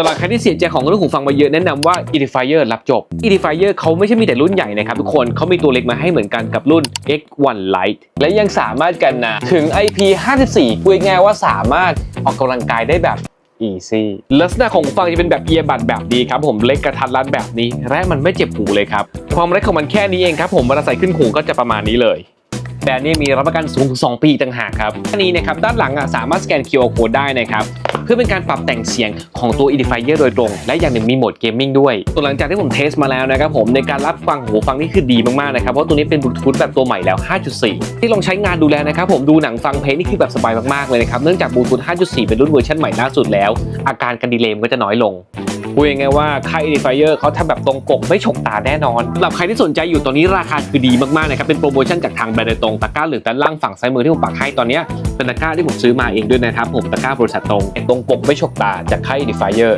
ำหรับใครที่เสียใจของรุ่นหูฟังมาเยอะแนะนำว่า Edifier รับจบ Edifier เขาไม่ใช่มีแต่รุ่นใหญ่นะครับทุกคนเขามีตัวเล็กมาให้เหมือนกันกับรุ่น X1 Lite และยังสามารถกันนะถึง IP54 พูดง่ายว่าสามารถออกกำลังกายได้แบบ easy ลักษณะของหูฟังจะเป็นแบบเอียบัดแบบนี้ครับผมเล็กกระทัดรัดแบบนี้และมันไม่เจ็บหูเลยครับความเล็กของมันแค่นี้เองครับผมเวลาใส่ขึ้นหูก็จะประมาณนี้เลย แบรนด์นี้มีรับประกันสูงถึง2ปีต่างหากครับอันนี้นะครับด้านหลังอะสามารถสแกน QR code ได้นะครับเพื่อเป็นการปรับแต่งเสียงของตัว Edifier โดยตรง และอย่างหนึ่งมีโหมดเกมมิ่งด้วยตัวหลังจากที่ผมเทสมาแล้วนะครับผมในการรับฟังหูฟังนี่คือดีมากๆนะครับเพราะตัวนี้เป็นบลูทูธแบบตัวใหม่แล้ว 5.4 ที่ลองใช้งานดูแลนะครับผมดูหนังฟังเพลงนี่คือแบบสบายมากๆเลยนะครับเนื่องจากบลูทูธ5.4 เป็นรุ่นเวอร์ชันใหม่ล่าสุดแล้ว อาการการดีเลย์มันก็จะน้อยลง พูดยังไงว่าค่าย Edifier เขาทำแบบตรงปกไม่ฉกตาแน่นอนสำหรับใครที่สนใจอยู่ตอนนี้ราคาคือดีมากๆนะครับเป็นโปรโมชั่นจากทางแบรนด์โดยตรงตะกร้าเหลืองด้านล่างฝั่งซ้ายมือที่ผมปักให้ตอนนี้เป็นตะกร้าที่ผมซื้อมาเองด้วยนะครับผมตะกร้าบริษัทตรงไอ้ตรงปกไม่ฉกตาจากค่าย Edifier